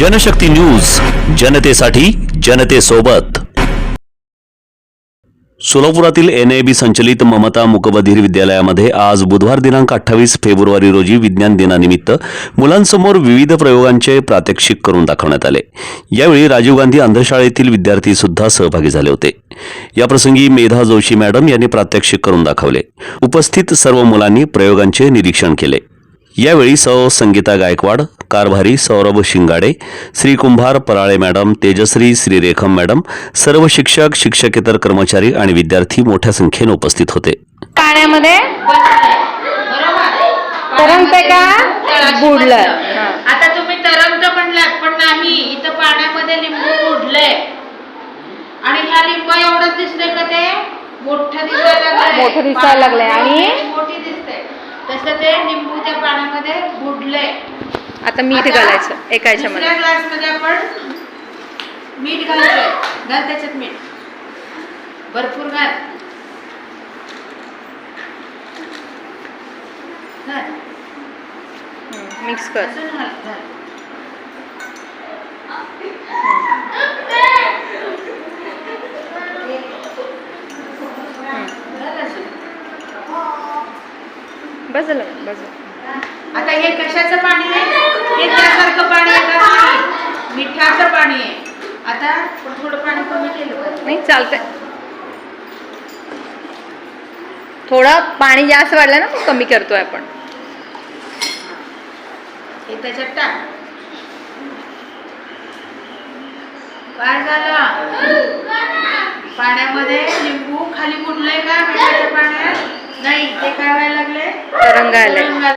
Janshakti news जनतेसाठी जनतेसोबत. सोलापुरातील N बी संचलित ममता मुकबधीर विद्यालयामध्ये आज बुधवार दिनांक अठ्ठावीस फेब्रुवारी रोजी विज्ञान दिनानिमित्त मुलांसमोर विविध प्रयोगांचे प्रात्यक्षिक करून दाखवण्यात आले. यावेळी राजीव गांधी अंधशाळेतील विद्यार्थी सुद्धा सहभागी झाले होते. याप्रसंगी मेधा जोशी मॅडम यांनी प्रात्यक्षिक करून दाखवले. उपस्थित सर्व मुलांनी प्रयोगांचे निरीक्षण केले. यावेळी सौ संगीता गायकवाड कारभारी सौरभ शिंगाडे श्री कुंभार पराळे मॅडम तेजश्री श्रीरेखम मॅडम सर्व शिक्षक शिक्षकेतर कर्मचारी आणि विद्यार्थी मोठ्या संख्येने उपस्थित होते. पाण्यामध्ये तरंगते का? बुडलं. आता तुम्ही तरंगत म्हणलात पण नाही. इथं पाण्यामध्ये लिंबू बुडलंय. आणि ह्या लिंबा एवढंच दिसतंय का ते? मोठं दिसायला लागलंय. मोठं दिसायला लागलंय. आणि? मोठी दिसते तसं ते लिंबू त्या पाण्यामध्ये बुडलंय. आता मीठ घालायचं एका ह्याच्यामध्ये ग्लासमध्ये आपण मीठ घालतोय घाल त्याच्यात मीठ. भरपूर घाल. घाल. मिक्स कर. अजून घाल घाल. घाल अजून. बस झालं बस झालं. आता हे कशाचं पाणी आहे? हे त्यासारखं पाणी आहे का? नाही मिठाचं पाणी आहे. आता थोडं पाणी कमी केलं पाहिजे नाही चालतंय. थोडं पाणी जास्त वाढलं ना मग कमी करतोय आपण. हे त्याच्यात टाक. काय झालं? पाण्यामध्ये लिंबू खाली बुडलंय का? मिठाच्या पाण्यात? नाही ते काय व्हायला लागले तरंगायलंय.